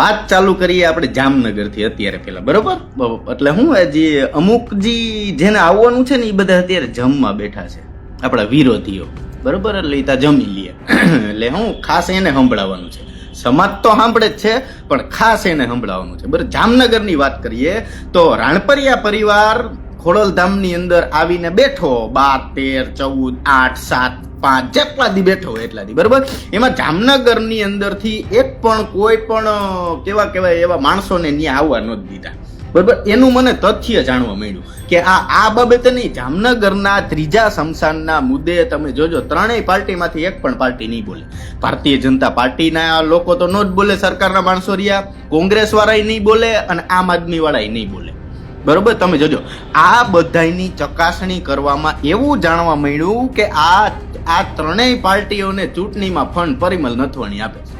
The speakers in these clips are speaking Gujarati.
વાત ચાલુ કરીએ આપણે જામનગરથી અત્યારે પહેલાં, બરોબર? એટલે હું જે અમુક જે જેને આવવાનું છે ને એ બધા અત્યારે જમવા બેઠા છે, આપણા વિરોધીઓ. બરોબર? એટલે એ ત્યાં જમી લઈએ એટલે હું ખાસ એને સંભળાવવાનું છે. સમાજ તો સાંભળે જ છે, પણ ખાસ એને સંભળાવવાનું છે. બરાબર? જામનગરની વાત કરીએ તો રાણપરિયા પરિવાર ખોડલધામની અંદર આવીને બેઠો. બાર, તેર, ચૌદ, આઠ, સાત, પાંચ જેટલા દી બેઠો એટલા દી બરાબર? એમાં જામનગરની અંદરથી એક પણ કોઈ પણ કેવા કેવાય એવા માણસોને ત્યાં આવવા નહોતા દીધા. બરાબર? એનું મને તથ્ય જાણવા મળ્યું કે આ આ બાબતે નહીં, જામનગરના ત્રીજા સમશાનના મુદ્દે તમે જોજો, ત્રણેય પાર્ટીમાંથી એક પણ પાર્ટી નહીં બોલે. ભારતીય જનતા પાર્ટીના લોકો તો ન જ બોલે, સરકારના માણસો રહ્યા. કોંગ્રેસ વાળાય નહીં બોલે અને આમ આદમી વાળાય નહીં બોલે. બરોબર? તમે જોજો. આ બધાની ચકાસણી કરવામાં એવું જાણવા મળ્યું કે આ આ ત્રણેય પાર્ટીઓને ચૂંટણીમાં ફંડ પરિમલ નથવાણી આપે છે.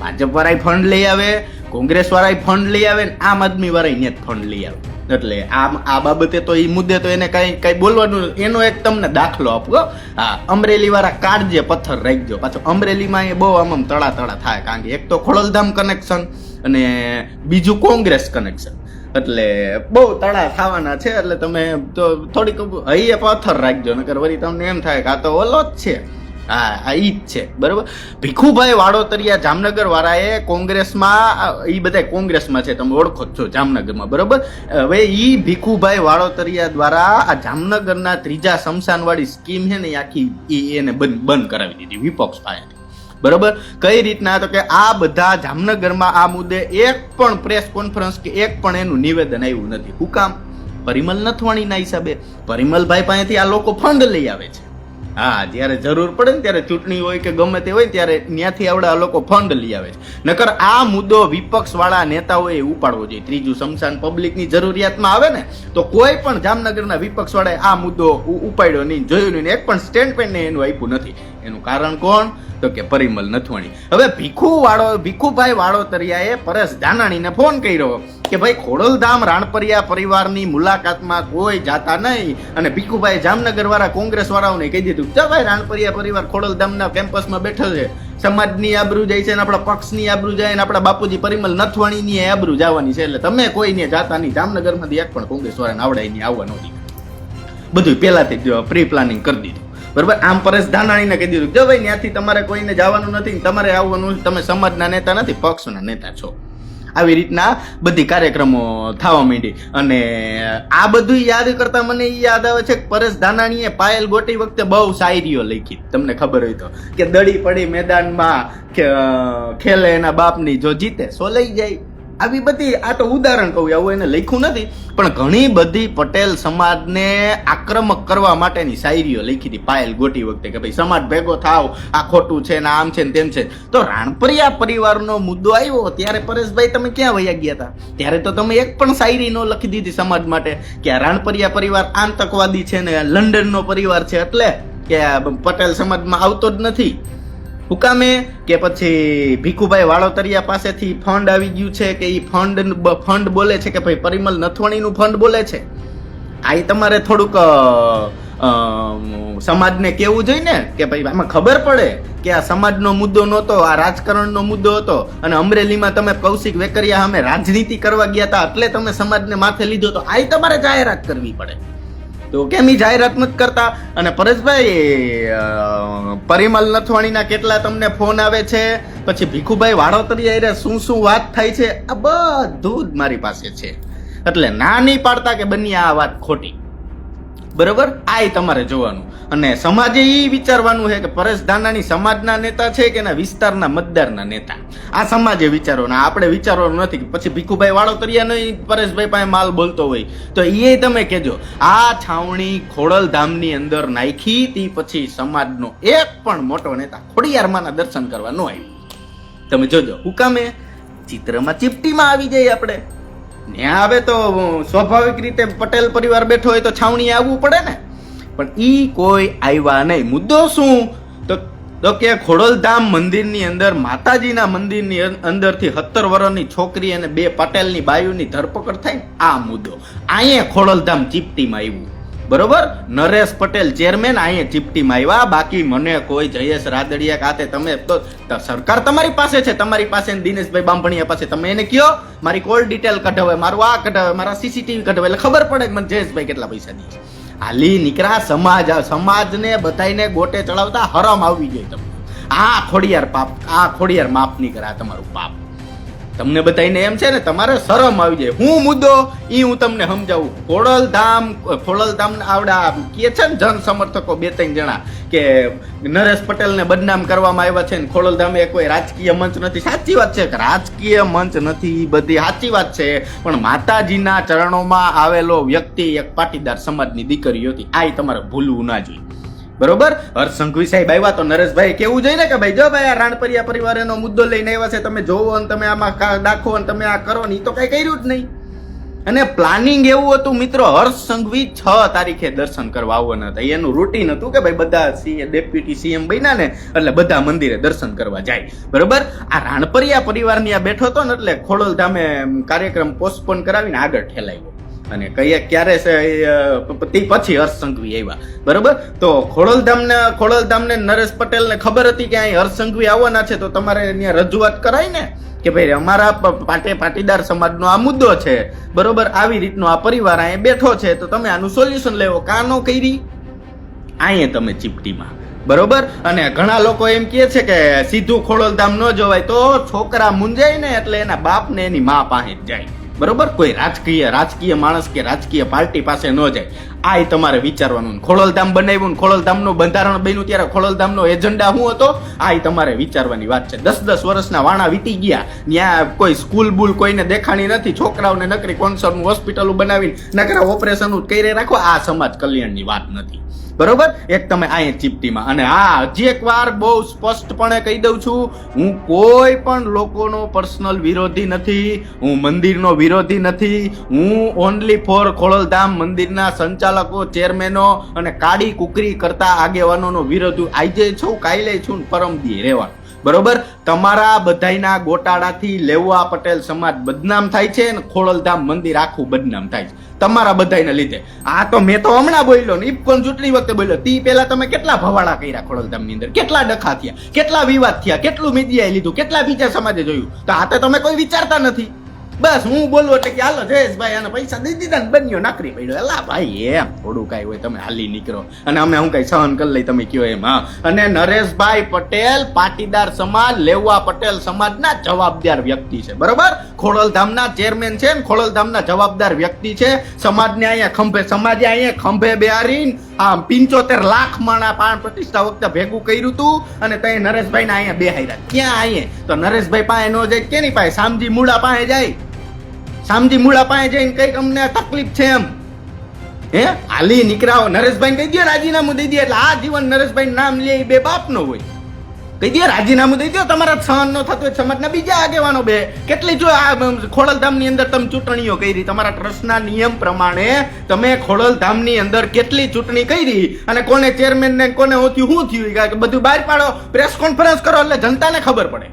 ભાજપ વાળાય ફંડ લઈ આવે કોંગ્રેસ વાળાય ફંડ લઈ આવે ને આમ આદમી વાળાય ને ફંડ લઈ આવે. એટલે આમ આ બાબતે તો એ મુદ્દે તો એને કઈ કઈ બોલવાનું એનો એક તમને દાખલો આપો, હા. અમરેલી વાળા કાળજે પથ્થર રાખજો પાછો અમરેલીમાં એ બહુ આમ આમ તળા તળા થાય, કારણ કે એક તો ખોડલધામ કનેક્શન અને બીજું કોંગ્રેસ કનેક્શન એટલે બહુ તળા થવાના છે, એટલે તમે તો થોડીક હૈયે પથ્થર રાખજો, નકર વળી તમને એમ થાય કે આ તો ઓલો જ છે. હા આ ઈ જ છે, બરોબર? ભીખુભાઈ વાડોતરિયા જામનગર વાળાએ કોંગ્રેસમાં એ બધા કોંગ્રેસમાં છે, તમે ઓળખો જ છો જામનગરમાં, બરોબર? હવે ઈ ભીખુભાઈ વાડોતરિયા દ્વારા આ જામનગરના ત્રીજા સ્મશાનવાળી સ્કીમ છે ને આખી એ એને બંધ બંધ કરાવી દીધી, વિપક્ષ પાસેથી. બરોબર? કઈ રીતના? તો કે આ બધા જામનગરમાં આ મુદ્દે એક પણ પ્રેસ કોન્ફરન્સ કે એક પણ એનું નિવેદન આવ્યું નથી. હું કામ? પરિમલ નથવાણીના હિસાબે. પરિમલભાઈ પાસેથી આ લોકો ફંડ લઈ આવે છે. હા, જ્યારે જરૂર પડે ને ત્યારે ચૂંટણી હોય કે ગમે તે હોય ત્યારે ત્યાંથી આવડા આ લોકો ફંડ લઈ આવે છે. નકર આ મુદ્દો વિપક્ષ વાળા નેતાઓએ ઉપાડવો જોઈએ. ત્રીજું સમસાન પબ્લિકની જરૂરિયાતમાં આવે ને, તો કોઈ પણ જામનગરના વિપક્ષ વાળાએ આ મુદ્દો ઉપાડ્યો નહીં, જોયું નહીં એક પણ સ્ટેન્ડ પેન એનું આપ્યું નથી. એનું કારણ કોણ? તો કે પરિમલ નથવાણી. હવે ભીખુ વાળો ભીખુભાઈ વાળોતરિયાએ પરેશ ધાનાણીને ફોન કર્યો કે ભાઈ ખોડલધામ રાણપરિયા પરિવારની મુલાકાતમાં કોઈ જાતા નહીં. અને ભીખુભાઈ જામનગર વાળા કોંગ્રેસ વાળાઓને કહી દીધું ચાલ ભાઈ રાણપરિયા પરિવાર ખોડલધામના કેમ્પસમાં બેઠો છે. સમાજની આબરૂ જાય છે ને આપણા પક્ષની આબરૂ જાય ને આપણા બાપુજી પરિમલ નથવાણીની આબરૂ જવાની છે. એટલે તમે કોઈને જાતા નહીં. જામનગરમાંથી એક પણ કોંગ્રેસ વાળાને આવડાય નહીં, આવવા નહોતી બધું પહેલાથી જ પ્રી પ્લાનિંગ કરી દીધું. બરોબર? આમ પરેશ ધાનાણીને કહી દીધું જો ભાઈ ત્યાંથી તમારે કોઈને જવાનું નથી તમારે આવવાનું, તમે સમાજના નેતા નથી, પક્ષના નેતા છો. આવી રીતના બધી કાર્યક્રમો થવા માંડી. અને આ બધું યાદ કરતા મને યાદ આવે છે કે પરેશ ધાનાણીએ પાયલ ગોટી વખતે બહુ શાયરીઓ લખી. તમને ખબર હોય તો. કે દડી પડી મેદાનમાં ખેલે એના બાપની, જો જીતે, સો લઈ જાય. આવી બધી, આ તો ઉદાહરણ કહું, આવું એને લખ્યું નથી, પણ ઘણી બધી પટેલ સમાજને આક્રમક કરવા માટેની શાયરીઓ લખી હતી, પાયલ ગોટી વખતે કે ભાઈ, સમાજ ભેગો થાવ, આ ખોટું છે ને આમ છે ને તેમ છે. તો રાણપરિયા પરિવારનો મુદ્દો આવ્યો ત્યારે પરેશભાઈ તમે ક્યાં વયા ગયા હતા? ત્યારે તો તમે એક પણ શાયરી ન લખી દીધી સમાજ માટે કે આ રાણપરિયા પરિવાર આતંકવાદી છે ને લંડનનો પરિવાર છે એટલે કે પટેલ સમાજમાં આવતો જ નથી. હુકામે કે પછી ભીખુભાઈ વાળોતરિયા પાસેથી ફંડ આવી ગયું છે કે એ ફંડ ફંડ બોલે છે કે ભાઈ પરિમલ નથવાણીનું ફંડ બોલે છે? આ તમારે થોડુંક સમાજને કેવું જોઈએ ને કે ભાઈ આમાં ખબર પડે કે આ સમાજનો મુદ્દો નહોતો, આ રાજકારણનો મુદ્દો હતો અને અમરેલીમાં તમે કૌશિક વેકરિયા અમે રાજનીતિ કરવા ગયા હતા એટલે તમે સમાજને માથે લીધો તો આ તમારે જાહેરાત કરવી પડે. તો કેમ એ જાહેરાત નથી કરતા? અને પરેશભાઈ પરિમલ નથવાણીના કેટલા તમને ફોન આવે છે? પછી ભીખુભાઈ વાડોતરી હારે શું શું વાત થાય છે? આ બધું જ મારી પાસે છે. એટલે ના નહીં પાડતા કે બની આ વાત ખોટી. બરોબર? આ તમારે જોવાનું. અને સમાજે એ વિચારવાનું છે કે પરેશ ધાનાણી સમાજના નેતા છે કે એના વિસ્તારના મતદારના નેતા? આ સમાજે વિચારવાનું આપણે વિચારવાનું નથી કે પછી ભીખુભાઈ વાળો વાળોતરિયા નહીં, પરેશભાઈ પાસે માલ બોલતો હોય. તો એ તમે કહેજો, આ છાવણી ખોડલધામની અંદર નાખી તી પછી સમાજનો એક પણ મોટો નેતા ખોડિયારમાંના દર્શન કરવા ન આવ્યો. તમે જોજો, હુકામે ચિત્રમાં ચીપટીમાં આવી જઈએ આપણે. ત્યાં આવે તો સ્વાભાવિક રીતે પટેલ પરિવાર બેઠો હોય તો છાવણી આવવું પડે ને. પણ ઈ કોઈ આવ્યા નહીં. મુદ્દો શું? તો તો કે ખોડલધામ મંદિરની અંદર, માતાજીના મંદિરની અંદરથી સત્તર વર્ષની છોકરી અને બે પટેલની બાયુની ધરપકડ થાય આ મુદ્દો. અહીંયા ખોડલધામ ચીપટીમાં આવ્યું બરોબર? નરેશ પટેલ ચેરમેન અહીંયા ચીપટીમાં આવ્યા. બાકી મને કોઈ જયેશ રાદડિયા કાતે તમે તો સરકાર તમારી પાસે છે. તમારી પાસે દિનેશભાઈ બાંભણિયા પાસે. તમે એને કયો? મારી કોલ ડિટેલ કઢાવે, મારું આ કઢાવે, મારા સીસીટીવી કઢાવે. એટલે ખબર પડે મને જયેશભાઈ કેટલા પૈસા દે હાલી નીકળ્યા સમાજ સમાજને બધાઈને ગોટે ચડાવતા હરમ આવી જોઈએ તમને. આ ખોડિયાર પાપ, આ ખોડિયાર માફ નહીં તમારું પાપ. તમને બધાને એમ છે ને, તમારે શરમ આવી જાય. હું મુદ્દો એ હું તમને સમજાવું. ખોડલધામ ખોડલધામ આવડા કે છે ને જન સમર્થકો બે ત્રણ જણા કે નરેશ પટેલને બદનામ કરવામાં આવ્યા છે ને, ખોડલધામે કોઈ રાજકીય મંચ નથી. સાચી વાત છે કે રાજકીય મંચ નથી બધી, સાચી વાત છે. પણ માતાજીના ચરણોમાં આવેલો વ્યક્તિ એક પાટીદાર સમાજની દીકરી હતી. આ તમારે ભૂલવું ના જોઈએ. બરોબર? હર્ષ સંઘવી સાહેબ આવ્યા તો નરેશભાઈ કેવું જોઈએ કે ભાઈ, જો ભાઈ, આ રાણપરિયા પરિવાર એનો મુદ્દો લઈને આવ્યા છે, તમે જોવો અને તમે આમાં દાખો અને તમે આ કરો ને એ તો કઈ કર્યું જ નહીં. અને પ્લાનિંગ એવું હતું, મિત્રો, હર્ષ સંઘવી છ તારીખે દર્શન કરવા આવવાના હતા. એનું રૂટીન હતું કે ભાઈ, બધા ડેપ્યુટી સીએમ બન્યા ને, એટલે બધા મંદિરે દર્શન કરવા જાય. બરોબર? આ રાણપરિયા પરિવારની આ બેઠો હતો ને, એટલે ખોડલ ધામે કાર્યક્રમ પોસ્ટપોન કરાવીને આગળ ઠેલાવ્યો. અને કઈ ક્યારે છે તે પછી હર્ષ સંઘવી આવ્યા. બરોબર? તો ખોડલધામને ખોડલધામને નરેશ પટેલને ખબર હતી કે અહીં હર્ષ સંઘવી આવવાના છે, તો તમારે ત્યાં રજૂઆત કરાય ને? કે ભાઈ, અમારા પાટે, પાટીદાર સમાજનો આ મુદ્દો છે. બરોબર? આવી રીતનો આ પરિવાર અહીંયા બેઠો છે, તો તમે આનું સોલ્યુશન લેવો. કાનો કરી? અહીંયા તમે ચીપટીમાં. બરોબર? અને ઘણા લોકો એમ કહે છે કે સીધું ખોડલધામ ન જોવાય, તો છોકરા મુંજાય ને, એટલે એના બાપ ને એની મા પાસે જાય. બરોબર? કોઈ રાજકીય રાજકીય માણસ કે રાજકીય પાર્ટી પાસે ન જાય. આ તમારે વિચારવાનું ખોડલધામ બનાવ્યું ખોડલધામનું બંધારણ બન્યું ત્યારે ખોડલધામનો એજન્ડા શું હતો? આ તમારે વિચારવાની વાત છે. દસ દસ વર્ષના વાણા વીતી ગયા. ત્યાં કોઈ સ્કૂલ બુલ કોઈને દેખાણી નથી. છોકરાઓને નકરી કોન્સરનું હોસ્પિટલો બનાવીને નકરા ઓપરેશન કરી રાખો. આ સમાજ કલ્યાણની વાત નથી. બરોબર? એક તમે અહીંયા ચીપટીમાં. અને હા, હજી એક વાર બહુ સ્પષ્ટપણે કહી દઉં છું, હું કોઈ પણ લોકોનો પર્સનલ વિરોધી નથી. હું મંદિરનો વિરોધી નથી. હું ઓનલી ફોર ખોડલધામ મંદિરના સંચાલકો ચેરમેનો અને કાળી કુકરી કરતા આગેવાનોનો વિરોધ આજે છું કાલે છું પરમ રહેવાનું બરોબર? તમારા બધાના ગોટાળાથી લેવા પટેલ સમાજ બદનામ થાય છે અને ખોડલધામ મંદિર આખું બદનામ થાય છે. તમારા બધાને લીધે. આ તો મેં તો હમણાં બોલ્યો ને ઇપકોન ચૂંટણી વખતે બોલ્યો. તી પહેલા તમે કેટલા ભવાડા કર્યા ખોડલધામની અંદર? કેટલા ડખા થયા? કેટલા વિવાદ થયા? કેટલું મીડિયાએ લીધું? કેટલા બીજા સમાજે જોયું? તો આ તો તમે કોઈ વિચારતા નથી. બસ હું બોલું એટલે કે હાલો જયેશભાઈ, આને પૈસા દઈ દીધા ને બન્યો નાકરી પડ્યો. એલા ભાઈ, એમ થોડું કાંઈ હોય તમે હાલી નીકળો. અને અમે હું કઈ સહન કરી લઈ, તમે કયો એમ, હા. અને નરેશભાઈ પટેલ, પાટીદાર સમાજ, લેવા પટેલ સમાજના જવાબદાર વ્યક્તિ છે. બરોબર? ખોડલધામના ચેરમેન છે ને ખોડલધામના જવાબદાર વ્યક્તિ છે. સમાજને અહીંયા ખંભે, સમાજે અહીંયા ખંભે બેહારીને આ પિંચોતેર લાખ માણા પાણ પ્રતિષ્ઠા વખતે ભેગું કર્યું હતું અને ત્યાં નરેશભાઈ ને અહીંયા બેહાર્યા. ક્યાં અહીંયા? તો નરેશભાઈ પાસે નો જાય, કેની પાસે? શામજી મૂળા પાસે જાય. સામજી મૂળા પાસે જઈને કંઈક અમને તકલીફ છે એમ. હે? હાલી નીકળાવો નરેશભાઈ કહી દો રાજીનામું દઈ દે એટલે આ જીવન નરેશભાઈ નામ લે એ બે બાપ નો હોય. કહી દે રાજીનામું દઈ દો તમારા સહન ન થતું હોય સમાજના બીજા આગેવાનો બે. કેટલી જો આ ખોડલધામની અંદર તમે ચૂંટણીઓ કરી. તમારા ટ્રસ્ટના નિયમ પ્રમાણે તમે ખોડલધામની અંદર કેટલી ચૂંટણી કરી અને કોને ચેરમેન ને કોને હોતી શું થયું કે બધું બહાર પાડો. પ્રેસ કોન્ફરન્સ કરો એટલે જનતાને ખબર પડે.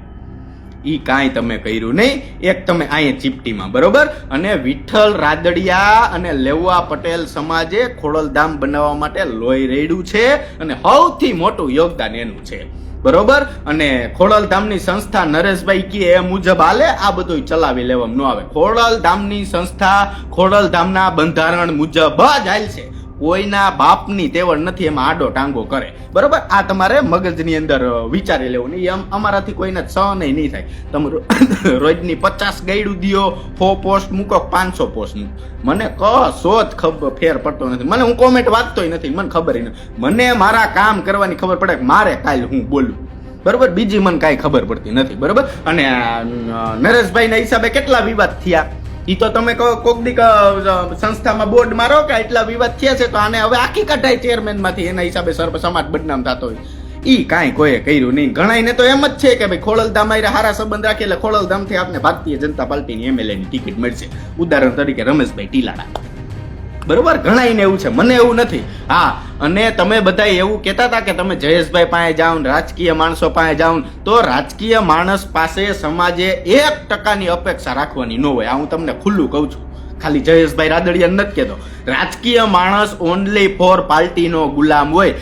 ઈ કાંઈ તમે કર્યું નહીં. એક તમે અહીંયા ચીપટીમાં, બરોબર? અને વિઠ્ઠલ રાદડિયા અને લેવા પટેલ સમાજે ખોડલધામ બનાવવા માટે લોહી રેડ્યું છે અને સૌથી મોટું યોગદાન એનું છે. બરોબર? અને ખોડલધામની સંસ્થા નરેશભાઈ કે એ મુજબ હાલે, આ બધું ચલાવી લેવામાં ન આવે. ખોડલધામની સંસ્થા ખોડલધામના બંધારણ મુજબ જ હાલશે કોઈના બાપની તેવડ નથી, એમાં આડો ટાંગો કરે. બરોબર? આ તમારે મગજની અંદર વિચારી લેવું. નહીં એમ અમારાથી કોઈને છ નહીં નહીં થાય. તમારું રોજની પચાસ ગયડું દિયો, સો પોસ્ટ મૂકો, પાંચસો પોસ્ટ મને કશો જ ખબર ફેર પડતો નથી. મને હું કોમેન્ટ વાંચતોય નથી, મને ખબર નથી. મને મારા કામ કરવાની ખબર પડે કે મારે કાલ હું બોલું. બરોબર? બીજી મને કાંઈ ખબર પડતી નથી. બરોબર? અને નરેશભાઈના હિસાબે કેટલા વિવાદ થયા? ઈ તો તમે કહો, કોક દીક સંસ્થામાં બોર્ડ મારો કે એટલા વિવાદ થયા છે, તો આને હવે આખી કઢાય ચેરમેનમાંથી એના હિસાબે સર્વ સમાજ બદનામ થતો હોય. ઈ કાંઈ કોઈએ કર્યું નહીં. ઘણાઈને તો એમ જ છે કે ભાઈ ખોડલધામ આરે હારા સંબંધ રાખે એટલે ખોડલધામથી આપને ભારતીય જનતા પાર્ટીની એમએલએની ટિકિટ મળશે. ઉદાહરણ તરીકે રમેશભાઈ ટીલાડા. બરોબર? ઘણાઈને એવું છે. મને એવું નથી. હા, અને તમે બધા એવું કહેતા હતા કે તમે જયેશભાઈ પાસે જાઓ રાજકીય માણસો પાસે જાઓ તો રાજકીય માણસ પાસે સમાજે એક ટકાની અપેક્ષા રાખવાની ન હોય. હું તમને ખુલ્લું કહું છું. ખાલી જયેશભાઈ રાદડિયા નથી કહેતો. રાજકીય માણસ ઓનલી ફોર પાર્ટીનો ગુલામ હોય.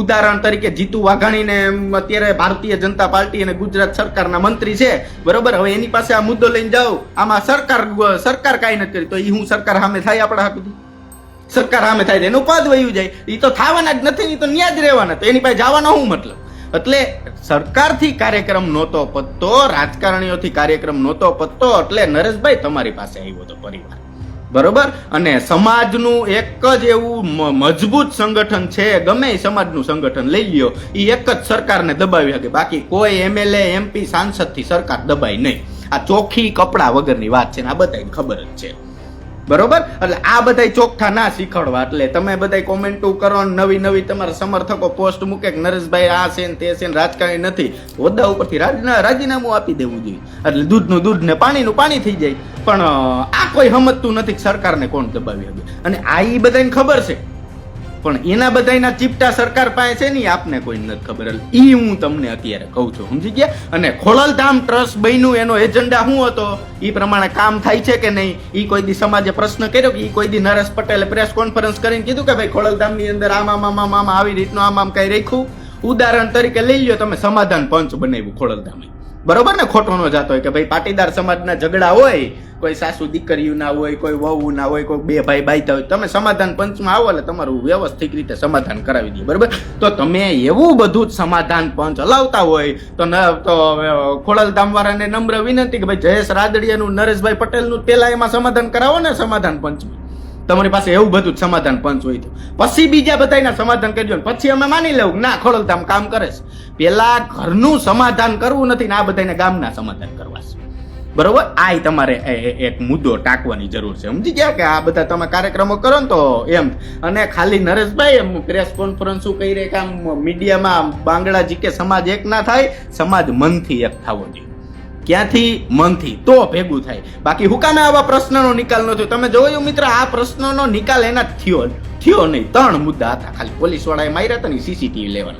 ઉદાહરણ તરીકે જીતુ વાઘાણીને અત્યારે ભારતીય જનતા પાર્ટી અને ગુજરાત સરકારના મંત્રી છે. બરોબર? હવે એની પાસે આ મુદ્દો લઈને જાઓ. આમાં સરકાર સરકાર કાંઈ નથી કરી. તો એ હું સરકાર સામે થાય આપણા હાથથી સરકાર સામે થાય એનું પદ વયું જાય. એ તો થવાના જ નથી એ તો જ રહેવાના. તો એની પાસે જવાનો શું મતલબ? એટલે સરકારથી કાર્યક્રમ નહોતો પતતો, રાજકારણીઓથી કાર્યક્રમ નહોતો પતતો, એટલે નરેશભાઈ તમારી પાસે આવ્યો હતો પરિવાર. બરોબર? અને સમાજનું એક જ એવું મજબૂત સંગઠન છે, ગમે એ સમાજનું સંગઠન લઈ લ્યો એ એક જ સરકારને દબાવી શકે. બાકી કોઈ એમએલએ એમપી સાંસદથી સરકાર દબાય નહીં. આ ચોખ્ખી કપડા વગરની વાત છે ને, આ બધાને ખબર જ છે. બરોબર? એટલે આ બધા ચોખ્ખા ના શીખવાડવા એટલે તમે બધા કોમેન્ટો કરો નવી નવી તમારા સમર્થકો પોસ્ટ મૂકે કે નરેશભાઈ આ છે ને તે છે ને રાજકારણી નથી. હોદ્દા ઉપરથી રાજીનામું આપી દેવું જોઈએ. એટલે દૂધનું દૂધ ને પાણીનું પાણી થઈ જાય. પણ આ કોઈ સમજતું નથી સરકારને કોણ દબાવી શકે. અને આ એ બધાને ખબર છે. પણ એના બધાના ચીપટા સરકાર પાસે છે ને આપને કોઈ નથી ખબર. એ હું તમને અત્યારે કહું છું, સમજી ગયા? અને ખોડલધામ ટ્રસ્ટ બન્યું, એનો એજન્ડા શું હતો? એ પ્રમાણે કામ થાય છે કે નહીં? એ કોઈ દી સમાજે પ્રશ્ન કર્યો કે એ કોઈ દી નરેશ પટેલે પ્રેસ કોન્ફરન્સ કરીને કીધું કે ભાઈ ખોડલધામની અંદર આમ આમ આમ આમ, આવી રીતનું આમ આમ કઈ રાખ્યું? ઉદાહરણ તરીકે લઈ લ્યો, તમે સમાધાન પંચ બનાવ્યું ખોડલધામે. બરોબર ને? ખોટો નો જાતો હોય કે ભાઈ પાટીદાર સમાજના ઝઘડા હોય, કોઈ સાસુ દીકરીયું ના હોય, કોઈ વહુ ના હોય, કોઈ બે ભાઈ બાઈતા હોય, તમે સમાધાન પંચમાં આવો એટલે તમારું વ્યવસ્થિત રીતે સમાધાન કરાવી દઈએ, બરોબર? તો તમે એવું બધું જ સમાધાન પંચ હલાવતા હોય, તો ન તો ખોડલધામ વાળાને નમ્ર વિનંતી કે ભાઈ જયેશ રાદડિયાનું, નરેશભાઈ પટેલનું, પેલા એમાં સમાધાન કરાવો ને સમાધાન પંચમાં. તમારી પાસે એવું બધું સમાધાન પંચ હોય તો. પછી બીજા બધાના સમાધાન કરજો ને. પછી અમે માની લેવું ના, ખોડલધામ કામ કરે છે. પેલા ઘરનું સમાધાન કરવું નથી ને આ બધાને ગામના સમાધાન કરવા છે. બરોબર? આ તમારે એક મુદ્દો ટાંકવાની જરૂર છે. સમજી ગયા કે આ બધા તમે કાર્યક્રમો કરો ને તો એમ. અને ખાલી નરેશભાઈ એમ પ્રેસ કોન્ફરન્સ કહી રહે કે આમ મીડિયામાં બાંગડાજી કે સમાજ એક ના થાય, સમાજ મનથી એક થવો જોઈએ. ક્યાંથી? મનથી. તો ભેગું થાય. બાકી હુકામે આવા પ્રશ્નનો નિકાલ ન થયો. તમે જોયું મિત્ર, આ પ્રશ્નનો નિકાલ એના થયો થયો નહીં. ત્રણ મુદ્દા હતા ખાલી. પોલીસ વાળાએ માર્યા હતા ને સીસીટીવી લેવાના.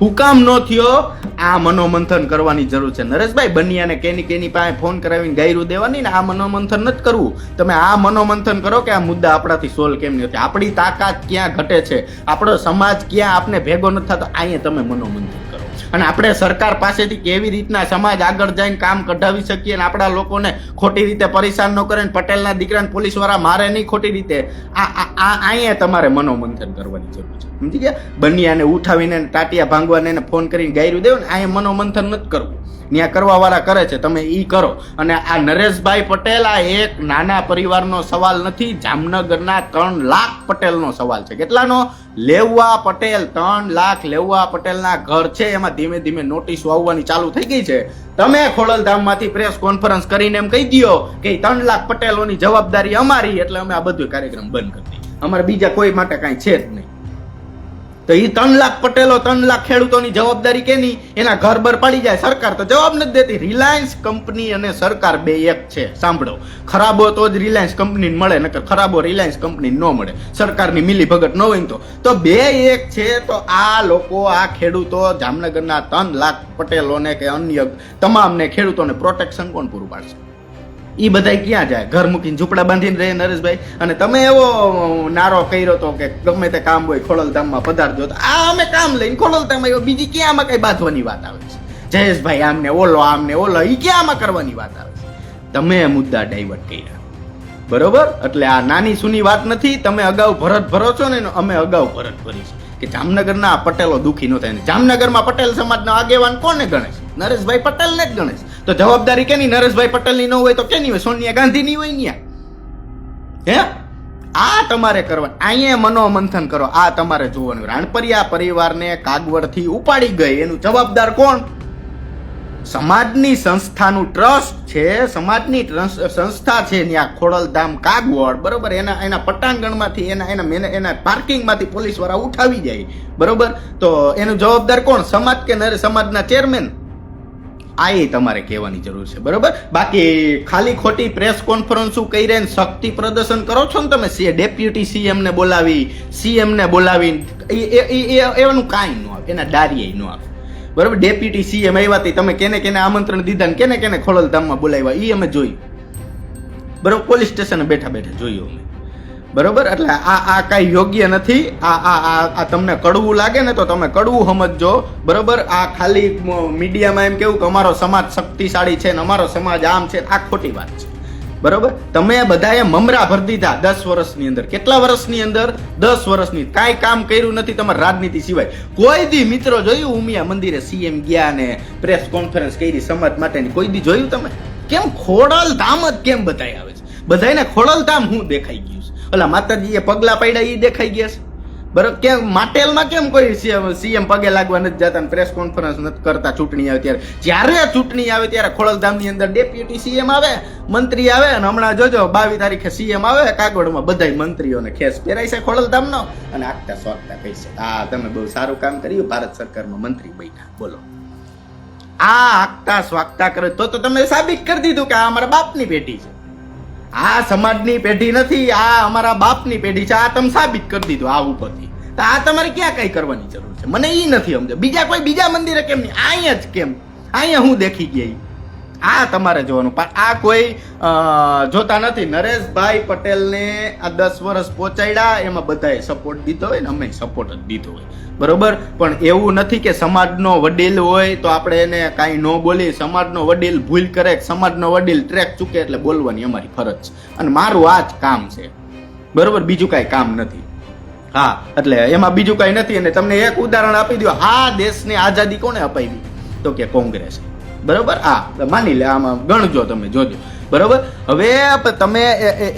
હુકામ ન થયો. આ મનોમંથન કરવાની જરૂર છે. નરેશભાઈ બનિયાને કેની કેની પાસે ફોન કરાવીને ગાયરું દેવાની ને આ મનોમંથન નથી કરવું. તમે આ મનોમંથન કરો કે આ મુદ્દા આપણાથી સોલ્વ કેમ નથી આપણી તાકાત ક્યાં ઘટે છે? આપણો સમાજ ક્યાં આપને ભેગો નથી થતો? અહીંયા તમે મનોમંથન અને આપણે સરકાર પાસેથી કેવી રીતના સમાજ આગળ જઈને કામ કઢાવી શકીએ અને આપણા લોકોને ખોટી રીતે પરેશાન ન કરે પટેલના દીકરાને પોલીસવાળા મારે નહીં ખોટી રીતે? આ આ- અહીંયા તમારે મનોમંથન કરવાની જરૂર છે. સમજી ગયા? બનિયાને ઉઠાવીને ટાટિયા ભાંગવાને એને ફોન કરીને ગાયરું દેવું ને અહીંયા મનોમંથન નથી કરવું. ત્યાં કરવાવાળા કરે છે, તમે એ કરો. અને આ નરેશભાઈ પટેલ આ એક નાના પરિવારનો સવાલ નથી, જામનગરના ત્રણ લાખ પટેલનો સવાલ છે. કેટલાનો? લેવા પટેલ, ત્રણ લાખ લેવા પટેલના ઘર છે, એમાં ધીમે ધીમે નોટિસો આવવાની ચાલુ થઈ ગઈ છે. તમે ખોડલધામમાંથી પ્રેસ કોન્ફરન્સ કરીને એમ કહી દો કે ત્રણ લાખ પટેલોની જવાબદારી અમારી, એટલે અમે આ બધું કાર્યક્રમ બંધ કરી દઈએ. અમારે બીજા કોઈ માટે કાંઈ છે જ નહીં. તો એ ત્રણ લાખ પટેલો, ત્રણ લાખ ખેડૂતોની જવાબદારી કેની? એના ઘર બર પડી જાય. સરકાર તો જવાબ નથી દેતી. રિલાયન્સ કંપની અને સરકાર બે એક છે. સાંભળો. ખરાબો તો જ રિલાયન્સ કંપની મળે, નકર ખરાબો રિલાયન્સ કંપની ન મળે. સરકારની મિલી ભગત ન હોય તો. તો બે એક છે તો આ લોકો, આ ખેડૂતો જામનગરના ત્રણ લાખ પટેલોને કે અન્ય તમામને ખેડૂતોને પ્રોટેક્શન કોણ પૂરું પાડશે? ઈ બધાય ક્યાં જાય? ઘર મૂકીને ઝૂંપડા બાંધીને રહે નરેશભાઈ. અને તમે એવો નારો કર્યો તો કે ગમે તે કામ હોય ખોડલધામમાં પધારજો. તો આ અમે કામ લઈને ખોડલધામ આવ્યો. બીજી ક્યાં આમાં કઈ બાંધવાની વાત આવે છે? જયેશભાઈ આમને ઓલો આમને ઓલો એ ક્યાં આમાં કરવાની વાત આવે છે? તમે મુદ્દા ડાયવર્ટ કર્યા. બરોબર? એટલે આ નાની સુની વાત નથી. તમે અગાઉ ભરત ભરો છો ને અમે અગાઉ ભરત ભરીશું કે જામનગરના આ પટેલો દુઃખી ન થાય. જામનગરમાં પટેલ સમાજના આગેવાન કોને ગણે છે? નરેશભાઈ પટેલને જ ગણે છે. તો જવાબદારી કેની? નરેશભાઈ પટેલની ન હોય તો કેની હોય? સોનિયા ગાંધીની હોય ને હે? આ તમારે કરવાનું અહીંયા મનોમંથન કરો. આ તમારે જોવાનું. રાણપરિયા પરિવારને કાગવડથી ઉપાડી ગઈ. એનું જવાબદાર કોણ? સમાજની સંસ્થાનું ટ્રસ્ટ છે. સમાજની સંસ્થા છે ત્યાં ખોડલધામ કાગવડ. બરોબર? એના એના પટાંગણમાંથી એના એના મેને- એના પાર્કિંગમાંથી પોલીસવાળા ઉઠાવી જાય. બરોબર? તો એનું જવાબદાર કોણ? સમાજ કે નરે સમાજના ચેરમેન? આ એ તમારે કહેવાની જરૂર છે, બરોબર? બાકી ખાલી ખોટી પ્રેસ કોન્ફરન્સ કહી રહે શક્તિ પ્રદર્શન કરો છો ને તમે? સી ડેપ્યુટી સીએમ ને બોલાવી સીએમ ને બોલાવી એવાનું કાંઈ ન આવે, એના દારીએ ન આવે. બરોબર? ડેપ્યુટી સીએમ આવ્યા તે તમે કેને કેને આમંત્રણ દીધા ને કેને કેને ખોડલધામમાં બોલાવ્યા એ અમે જોયું. બરોબર? પોલીસ સ્ટેશને બેઠા બેઠા જોયું અમે. બરોબર? એટલે આ આ કાંઈ યોગ્ય નથી. આ આ આ તમને કડવું લાગે ને તો તમે કડવું સમજજો. બરોબર? આ ખાલી મીડિયામાં એમ કેવું કે અમારો સમાજ શક્તિશાળી છે ને અમારો સમાજ આમ છે આ ખોટી વાત છે. બરોબર? તમે બધાએ મમરા ભરી દીધા દસ વર્ષની અંદર. કેટલા વર્ષની અંદર? દસ વર્ષની. કાંઈ કામ કર્યું નથી તમારી રાજનીતિ સિવાય. કોઈ દી મિત્રો જોયું? ઉમિયા મંદિરે સીએમ ગયા ને પ્રેસ કોન્ફરન્સ કરી સમાજ માટેની. કોઈ દી જોયું તમે? કેમ ખોડલ ધામ જ કેમ બધાય આવે છે? બધાને ખોડલ ધામ હું દેખાઈ ગયું છે. ઓલા માતાજીએ પગલા પડ્યા એ દેખાઈ ગયા છે. બરોબર કેમ માટેલમાં કેમ કોઈ સીએમ પગે લાગવા નથી જતા પ્રેસ કોન્ફરન્સ નથી કરતા ચૂંટણી આવે ત્યારે? જ્યારે ચૂંટણી આવે ત્યારે ખોડલધામની અંદર ડેપ્યુટી સીએમ આવે, મંત્રી આવે અને હમણાં જોજો, બાવીસ તારીખે સીએમ આવે, કાગળમાં બધાય મંત્રીઓને ખેસ પહેરાય છે ખોડલધામનો અને આગતા સ્વાગતા કહી છે. હા તમે બહુ સારું કામ કર્યું, ભારત સરકારમાં મંત્રી બન્યા. બોલો. આ આગતા સ્વાગતા કરે તો તો તમે સાબિત કરી દીધું કે આ અમારા બાપની પેઢી છે. આ સમાજની પેઢી નથી, આ અમારા બાપની પેઢી છે. આ તમે સાબિત કરી દીધું આ ઉપરથી. તો આ તમારે ક્યાં કઈ કરવાની જરૂર છે? મને ઈ નથી સમજ બીજા કોઈ બીજા મંદિરે કેમ નહીં? અહીંયા જ કેમ? અહીંયા હું દેખી ગયા ઈ. આ તમારે જોવાનું. પણ આ કોઈ જોતા નથી. નરેશભાઈ પટેલને આ દસ વર્ષ પહોંચાડ્યા, એમાં બધાએ સપોર્ટ દીધો હોય ને, અમે સપોર્ટ જ દીધો હોય. બરોબર? પણ એવું નથી કે સમાજનો વડીલ હોય તો આપણે એને કાંઈ ન બોલી, સમાજનો વડીલ ભૂલ કરે, સમાજનો વડીલ ટ્રેક ચૂકે એટલે બોલવાની અમારી ફરજ છે. અને મારું આ જ કામ છે. બરોબર? બીજું કાંઈ કામ નથી. હા, એટલે એમાં બીજું કાંઈ નથી. અને તમને એક ઉદાહરણ આપી દો આ દેશની આઝાદી કોને અપાવી તો કે કોંગ્રેસ. બરોબર? આ માની લે, આમાં ગણજો તમે, જોજો. બરોબર? હવે તમે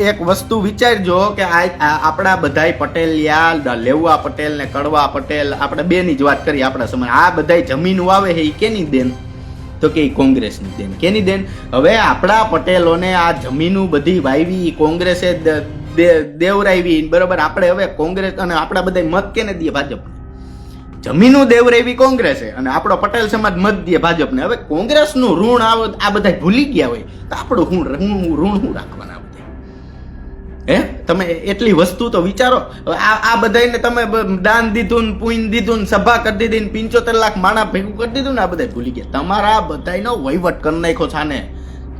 એક વસ્તુ વિચારજો કે આ આપણા બધાય પટેલિયા લેવા પટેલ ને કડવા પટેલ, આપણે બેની જ વાત કરીએ આપણા સમય. આ બધાય જમીન વાવે છે એ કેની દેન? તો કે કોંગ્રેસની દેન. કેની દેન? હવે આપણા પટેલોને આ જમીનું બધી વાવી કોંગ્રેસે દેવરાવી બરોબર? આપણે હવે કોંગ્રેસ અને આપણા બધા મત કેને દઈએ ભાજપને? જમીનું દેવરેવી કોંગ્રેસે અને આપણો પટેલ સમાજ દે ભાજપને. હવે કોંગ્રેસનું ઋણ આવ, આ બધા ભૂલી ગયા હોય, તો આપણું હું ઋણ ઋણ હું રાખવાના બધે હે? તમે એટલી વસ્તુ તો વિચારો. આ આ બધાને તમે દાન દીધું ને પૂન દીધું ને સભા કરી દીધી ને પિંચોતેર લાખ માણા ભેગું કરી દીધું ને આ બધા ભૂલી ગયા. તમારા બધાનો વહીવટ કરી નાખ્યો છે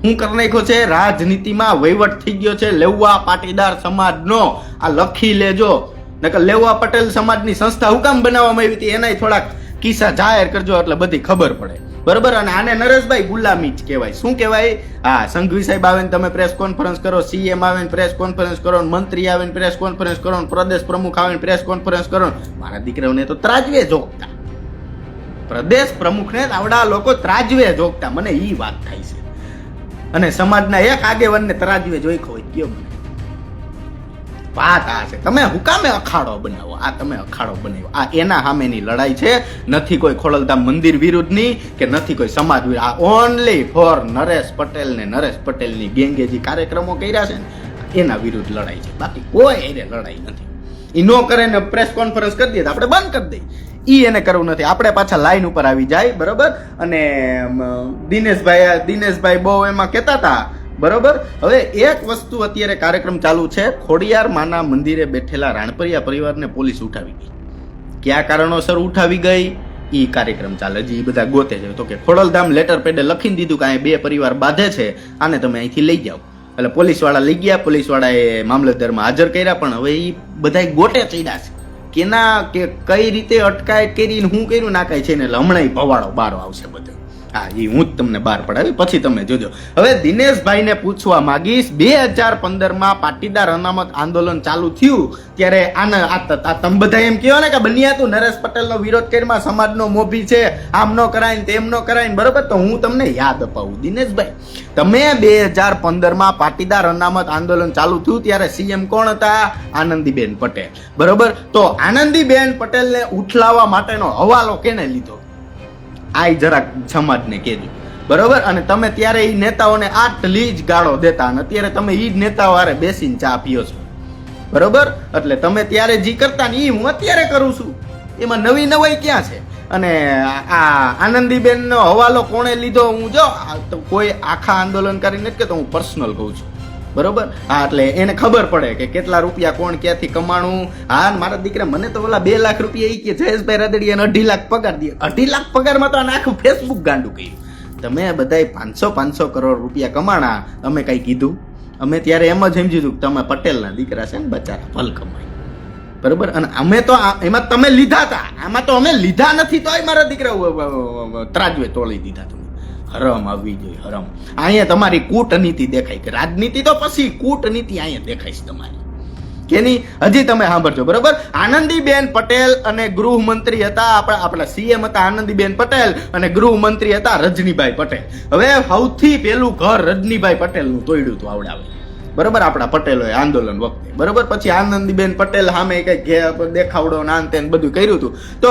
હું કરી નાખ્યો છે? રાજનીતિમાં વહીવટ થઈ ગયો છે. લેવા પાટીદાર સમાજનો. આ લખી લેજો. નકર લેવા પટેલ સમાજની સંસ્થા હુકામ બનાવવામાં આવી હતી, એનાય થોડાક કિસ્સા જાહેર કરજો, એટલે બધી ખબર પડે. બરોબર? અને આને નરેશભાઈ ગુલામી જ કહેવાય. શું કહેવાય? હા સંઘવી સાહેબ આવે ને તમે પ્રેસ કોન્ફરન્સ કરો સીએમ આવે ને પ્રેસ કોન્ફરન્સ કરો મંત્રી આવે ને પ્રેસ કોન્ફરન્સ કરો પ્રદેશ પ્રમુખ આવે ને પ્રેસ કોન્ફરન્સ કરો મારા દીકરાઓને તો ત્રાજવે જોગતા. પ્રદેશ પ્રમુખને આવડા લોકો ત્રાજવે જોગતા. મને એ વાત થાય છે. અને સમાજના એક આગેવાનને ત્રાજવે જોઈ હોય, કયો મને? વાત આ છે. તમે હુકામે અખાડો બનાવો? આ તમે અખાડો બનાવ્યો આ એના સામેની લડાઈ છે. નથી કોઈ ખોડલધામ મંદિર વિરુદ્ધની કે નથી કોઈ સમાજ વિરુદ્ધ. આ ઓનલી ફોર નરેશ પટેલ ને નરેશ પટેલની ગેંગે જે કાર્યક્રમો કર્યા છે ને, એના વિરુદ્ધ લડાઈ છે. બાકી કોઈ એને લડાઈ નથી. એ નો કરે ને પ્રેસ કોન્ફરન્સ કરી દઈએ તો આપણે બંધ કરી દઈએ ઈ એને કરવું નથી. આપણે પાછા લાઈન ઉપર આવી જાય, બરોબર? અને દિનેશભાઈ દિનેશભાઈ બહુ એમાં કહેતા હતા બરોબર? હવે એક વસ્તુ અત્યારે કાર્યક્રમ ચાલુ છે. ખોડિયાર માના મંદિરે બેઠેલા રાણપરિયા પરિવારને પોલીસ ઉઠાવી ગઈ. કયા કારણોસર ઉઠાવી ગઈ? ઈ કાર્યક્રમ ચાલે છે. એ બધા ગોતે છે. તો કે ખોડલધામ લેટર પેડે લખીને દીધું કે અહીં બે પરિવાર બાંધે છે, આને તમે અહીંથી લઈ જાઓ. એટલે પોલીસવાળા લઈ ગયા. પોલીસવાળાએ મામલતદારમાં હાજર કર્યા, પણ હવે એ બધાય ગોટે ચડ્યા છે. કેના, કે કઈ રીતે અટકાયત કરીને હું કર્યું નાખાય છે ને એટલે હમણાં ભવાળો બારો આવશે બધો. હા એ હું જ તમને બહાર પડાવી, પછી તમે જોજો. હવે દિનેશભાઈને પૂછવા માંગીશ, બે હજાર પંદરમાં પાટીદાર અનામત આંદોલન ચાલુ થયું, ત્યારે આને તમે બધા એમ કહો ને કે બન્યા તું, નરેશ પટેલનો વિરોધ કરીમાં સમાજનો મોભી છે, આમ ન કરાય તેમ ન કરાય બરોબર? તો હું તમને યાદ અપાવું, દિનેશભાઈ, તમે બે હજાર પંદરમાં પાટીદાર અનામત આંદોલન ચાલુ થયું, ત્યારે સીએમ કોણ હતા? આનંદીબેન પટેલ. બરોબર? તો આનંદીબેન પટેલને ઉઠલાવવા માટેનો હવાલો કેને લીધો? આ જરાક સમાજને કહેજો બરોબર? અને તમે ત્યારે એ નેતાઓને આટલી જ ગાળો દેતા અને અત્યારે તમે એ જ નેતાઓ હારે બેસીને ચા પીઓ છો. બરોબર? એટલે તમે ત્યારે જે કરતા ને એ હું અત્યારે કરું છું. એમાં નવી નવાઈ ક્યાં છે? અને આ આનંદીબેનનો હવાલો કોણે લીધો? હું જો કોઈ આખા આંદોલન કરી નથી કે તો હું પર્સનલ કહું છું. બરોબર? હા, એટલે એને ખબર પડે કે કેટલા રૂપિયા કોણ ક્યાંથી કમાણું? હા મારા દીકરા, મને તો ઓલા બે લાખ રૂપિયા એ કે, જયેશભાઈ એને અઢી લાખ પગાર દે. અઢી લાખ પગારમાં તો આને આખું ફેસબુક ગાંડું કર્યું. તમે બધાય પાંચસો પાંચસો કરોડ રૂપિયા કમાણા, અમે કઈ કીધું? અમે ત્યારે એમ જ સમજી કે તમે પટેલના દીકરા છે ને, બચારા, ભલ કમાય બરોબર? અને અમે તો એમાં તમે લીધા હતા. આમાં તો અમે લીધા નથી તોય મારા દીકરા ત્રાજવે તોડી દીધા તમે. હરમ આવવી જોઈએ, હરમ. અહીંયા તમારી કૂટનીતિ દેખાય કે રાજનીતિ તો પછી કૂટનીતિ અહીંયા દેખાય છે તમારી. કે નહીં? હજી તમે સાંભળજો, બરોબર? આનંદીબેન પટેલ અને ગૃહમંત્રી હતા, આપણા આપણા સીએમ હતા આનંદીબેન પટેલ અને ગૃહમંત્રી હતા રજનીભાઈ પટેલ. હવે સૌથી પહેલું ઘર રજનીભાઈ પટેલનું તોડ્યું હતું આવડાવે. બરોબર? આપણા પટેલોએ આંદોલન વખતે. બરોબર? પછી આનંદીબેન પટેલ સામે કઈ દેખાવડો નાન તેન બધું કર્યું હતું. તો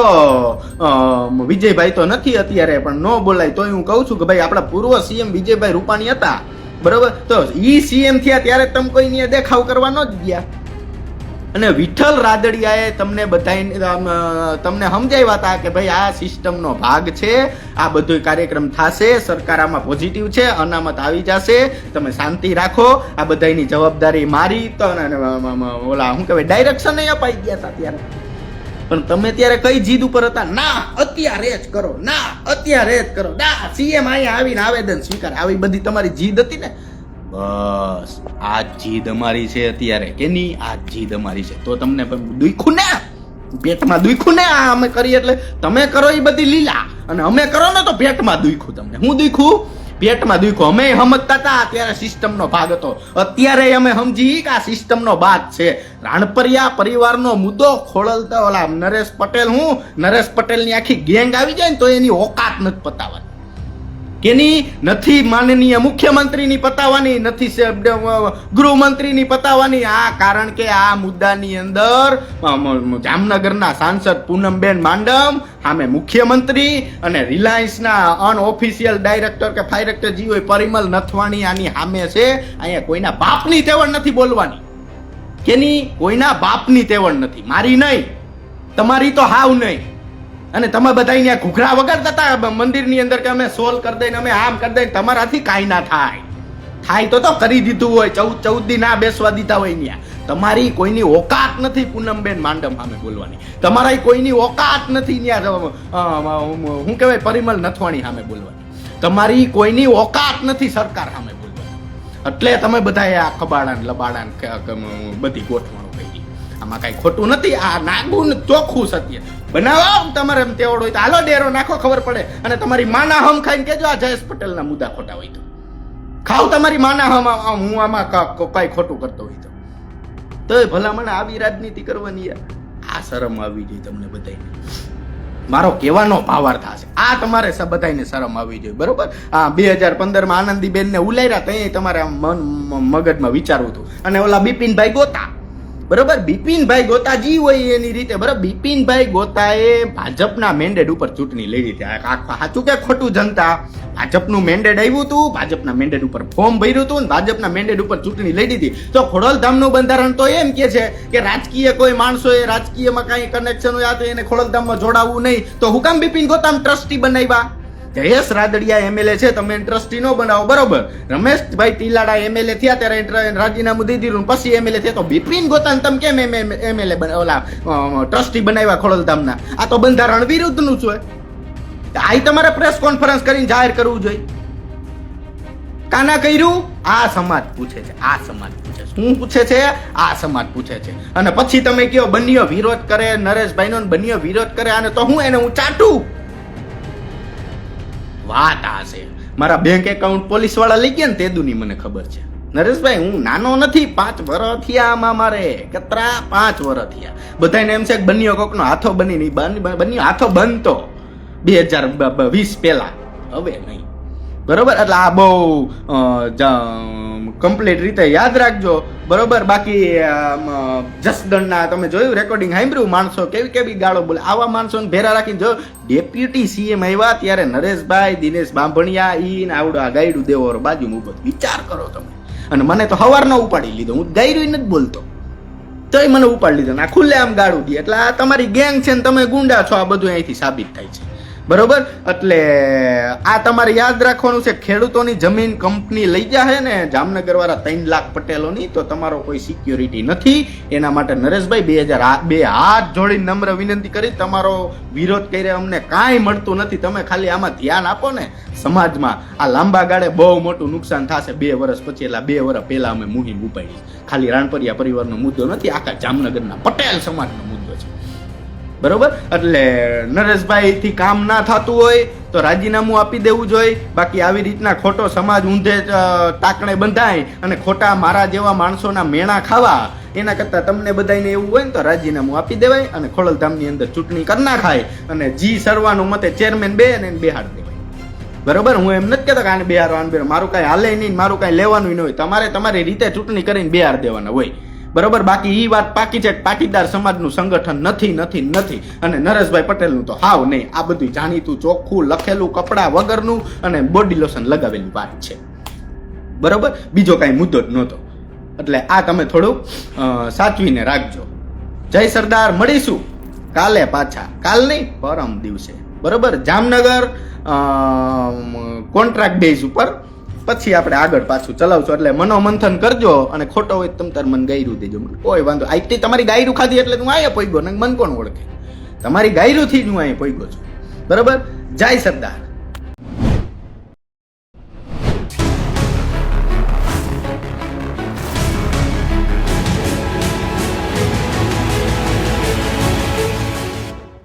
વિજયભાઈ તો નથી અત્યારે, પણ ન બોલાય તોય હું કહું છું કે ભાઈ આપણા પૂર્વ સીએમ વિજયભાઈ રૂપાણી હતા. બરોબર? તો ઈ સીએમ થયા ત્યારે તમે કોઈ દેખાવ કરવા ન જ ગયા. અને વિઠ્ઠલ રાદડિયાએ તમને બધાય તમને સમજાવ્યા હતા કે ભાઈ આ સિસ્ટમનો ભાગ છે, આ બધો કાર્યક્રમ થશે, સરકાર આમાં પોઝિટિવ છે, અનામત આવી જશે, તમે શાંતિ રાખો, આ બધાની જવાબદારી મારી, તો ઓલા, શું કહેવાય ડાયરેક્શન અપાઈ ગયા હતા ત્યારે. પણ તમે ત્યારે કઈ જીદ ઉપર હતા? ના, અત્યારે જ કરો, ના, અત્યારે જ કરો. ના સીએમ અહીંયા આવીને આવેદન સ્વીકાર. આવી બધી તમારી જીદ હતી ને? બસ. આ જીદ અમારી છે અત્યારે. કે નહીં? આ જીદ અમારી છે. તો તમને દુખ્યું ને? પેટમાં દુખ્યું ને? આ અમે કરીએ એટલે તમે કરો એ બધી લીલા. અને અમે કરો ને તો પેટમાં દુખ્યું તમને. હું દુખું પેટમાં દુખ્યું. અમે સમજતા હતા. અત્યારે સિસ્ટમનો ભાગ હતો. અત્યારે અમે સમજી કે આ સિસ્ટમનો ભાગ છે. રાણપરિયા પરિવારનો મુદ્દો ખોળલતા ઓલા નરેશ પટેલ હું. નરેશ પટેલની આખી ગેંગ આવી જાય ને તો એની ઓકાત નથી પતાવવાની. કેની નથી માનનીય મુખ્યમંત્રીની પતાવવાની નથી ગૃહમંત્રીની પતાવવાની આ કારણ કે આ મુદ્દાની અંદર જામનગરના સાંસદ પૂનમબેન માંડમ, સામે મુખ્યમંત્રી અને રિલાયન્સના અનઓફિશિયલ ડાયરેક્ટર કે ફાયરેક્ટર જી હોય પરિમલ નથવાણી આની સામે છે. અહીંયા કોઈના બાપની તેવડ નથી બોલવાની. કેની કોઈના બાપની તેવડ નથી. મારી નહીં. તમારી તો હાવ નહીં. અને તમે બધા અહીંયા ઘૂઘરા વગર હતા મંદિરની અંદર કે અમે સોલ કરી દઈને, અમે આમ કરી દઈને તમારાથી કાંઈ ના થાય. થાય તો તો કરી દીધું હોય, ચૌદ ચૌદ દી ના બેસવા દીધા હોય ત્યાં તમારી કોઈની ઓકાત નથી પૂનમબેન માંડમ સામે બોલવાની. તમારાય કોઈની ઓકાત નથી ત્યાં શું કહેવાય પરિમલ નથવાણી સામે બોલવાની. તમારી કોઈની ઓકાત નથી સરકાર સામે બોલવાની. એટલે તમે બધા આ કબાડા ને લબાડા ને ક- ક- બધી ગોઠવણો કરી. આમાં કાંઈ ખોટું નથી, આ નાગું ચોખ્ખું સત્ય. બનાવો તમારે એમ તેવડ હોય તો હાલો ડેરો નાખો, ખબર પડે. અને તમારી માના હમ ખાઈને કેજો આ જયેશ પટેલના મુદ્દા ખોટા હોય તો. ખાવ તમારી માના હમ હું આમાં કાંઈ ખોટું કરતો હોય તો. ભલા ભલામણ આવી રાજનીતિ કરવાની આ શરમ આવી જોઈએ તમને બધાને મારો કહેવાનો ભાવાર્થ આ આ તમારે બધાયને શરમ આવવી જોઈએ બરોબર? આ બે હજાર પંદરમાં આનંદીબેનને ઉલાર્યા ત્યાં તમારે મન મગજમાં વિચારવું હતું. અને ઓલા બિપિનભાઈ ગોતા. બરોબર? બિપિનભાઈ ગોતાજી હોય એની રીતે, બરોબર? બિપિનભાઈ ગોતાએ ભાજપના મેન્ડેટ ઉપર ચૂંટણી લઈ લીધી સાચું કે ખોટું જનતા? ભાજપનું મેન્ડેટ આવ્યું હતું, ભાજપના મેન્ડેટ ઉપર ફોર્મ ભર્યું હતું ને ભાજપના મેન્ડેટ ઉપર ચૂંટણી લઈ લીધી તો ખોડલધામનું બંધારણ તો એમ કે છે કે રાજકીય કોઈ માણસોએ રાજકીયમાં કાંઈ કનેક્શન હોય તો એને ખોડલધામમાં જોડાવવું નહીં. તો હુકામ બિપિન ગોતામ ટ્રસ્ટી બનાવ્યા? જયેશ રાદડિયા એમએલએ છે, તમે ટ્રસ્ટી નો બનાવો, બરોબર? રમેશભાઈ ટીલાડા એમએલએ થયા ત્યારે રાજીનામું દીધું ને પછી એમએલએ થયા. તો બિપિન ગોતાન, તમે કેમ એમએલએ ઓલા ટ્રસ્ટી બનાવ્યા ખોડલધામના? આ તો બંધારણ વિરુદ્ધનું છે આ તમારે પ્રેસ કોન્ફરન્સ કરીને જાહેર કરવું જોઈએ. કાના કર્યું? આ સમાજ પૂછે છે, આ સમાજ પૂછે છે. શું પૂછે છે? આ સમાજ પૂછે છે. અને પછી તમે કયો, બન્યો વિરોધ કરે, નરેશભાઈનો બન્યો વિરોધ કરે અને તો હું એને હું ચાટું? વાત આ છે. મારા બેંક એકાઉન્ટ પોલીસવાળા લઈ ગયા ને તેદુની મને ખબર છે. નરેશભાઈ, હું નાનો નથી, પાંચ વર્ષ થયા આમાં મારે. કતરા પાંચ વર્ષ થયા. બધાને એમ છે કે બન્યો કોકનો હાથો બની નહીં બન- બન્યો હાથો બનતો. બે હજાર વીસ પહેલા. હવે નહીં. બરોબર? એટલે આ બહુ કમ્પ્લીટ રીતે યાદ રાખજો. બરોબર? બાકી જસદણના તમે જોયું રેકોર્ડિંગ સાંભળ્યું? માણસો કેવી કેવી ગાળો બોલે. આવા માણસોને ભેરા રાખીને જો ડેપ્યુટી સીએમ આવ્યા ત્યારે નરેશભાઈ, દિનેશ બાંભણિયા ઈન આવડો આ ગાયડું દેવોરો બાજુ ઊભો વિચાર કરો તમે. અને મને તો હવારનો ઉપાડી લીધો. હું ગાયરું નથી બોલતો. તોય મને ઉપાડી લીધો. ને આ ખુલ્લે આમ ગાળું દે. એટલે આ તમારી ગેંગ છે ને તમે ગુંડા છો. આ બધું અહીંથી સાબિત થાય છે. બરોબર? એટલે આ તમારે યાદ રાખવાનું છે, ખેડૂતોની જમીન કંપની લઈ જાય ને જામનગર વાળા ત્રણ લાખ પટેલોની, તો તમારો કોઈ સિક્યોરિટી નથી. એના માટે નરેશભાઈ બે હજાર બે હાથ જોડી નમ્ર વિનંતી કરી, તમારો વિરોધ કરે અમને કાંઈ મળતું નથી. તમે ખાલી આમાં ધ્યાન આપો ને, સમાજમાં. આ લાંબા ગાળે બહુ મોટું નુકસાન થશે. બે વર્ષ પછી, એટલે બે વર્ષ પહેલા અમે મુહિમ ઉપાડી. ખાલી રાણપરિયા પરિવારનો મુદ્દો નથી, આખા જામનગરના પટેલ સમાજનો મુદ્દો છે. બરોબર? એટલે નરેશભાઈથી કામ ના થતું હોય તો રાજીનામું આપી દેવું જોઈએ. બાકી આવી રીતના ખોટો સમાજ ઊંધે તાકણે બંધાય અને ખોટા મારા જેવા માણસોના મેણા ખાવા, એના કરતાં તમને બધાને એવું હોય ને તો રાજીનામું આપી દેવાય અને ખોડલધામની અંદર ચૂંટણી કરી નાખાય અને જી સરવાનો મતે ચેરમેન બે અને બેહાડ દેવાય. બરોબર? હું એમ નથી કહેતો કે આને બિહાર આને મારું કાંઈ હાલે નહીં મારું કાંઈ લેવાનું નહીં હોય. તમારે તમારી રીતે ચૂંટણી કરીને બિહાર દેવાના હોય. બરોબર? બાકી એ વાત પાકી છે પાટીદાર સમાજનું સંગઠન નથી નથી નથી. અને નરેશભાઈ પટેલનું તો હાવ નહીં. આ બધું જાણીતું, ચોખ્ખું, લખેલું, કપડા વગરનું અને બોડી લોશન લગાવેલી વાત છે. બરોબર? બીજો કાંઈ મુદ્દો જ નહોતો. એટલે આ તમે થોડું સાચવીને રાખજો. જય સરદાર, મળીશું. કાલે પાછા. કાલ નહીં, પરમ દિવસે. બરોબર? જામનગર કોન્ટ્રાક્ટ બેઝ ઉપર પછી આપણે આગળ પાછું ચલાવશું. એટલે મનોમંથન કરજો અને ખોટો હોય તમ તાર મને ગાયરું દેજો. મને કોઈ વાંધો આજથી તમારી ગાયરું ખાધી એટલે હું અહીંયા પહોંચ્યો ને મન કોણ ઓળખે? તમારી ગાયરુંથી જ હું અહીંયા પહોંચ્યો છું. બરાબર? જય સરદાર.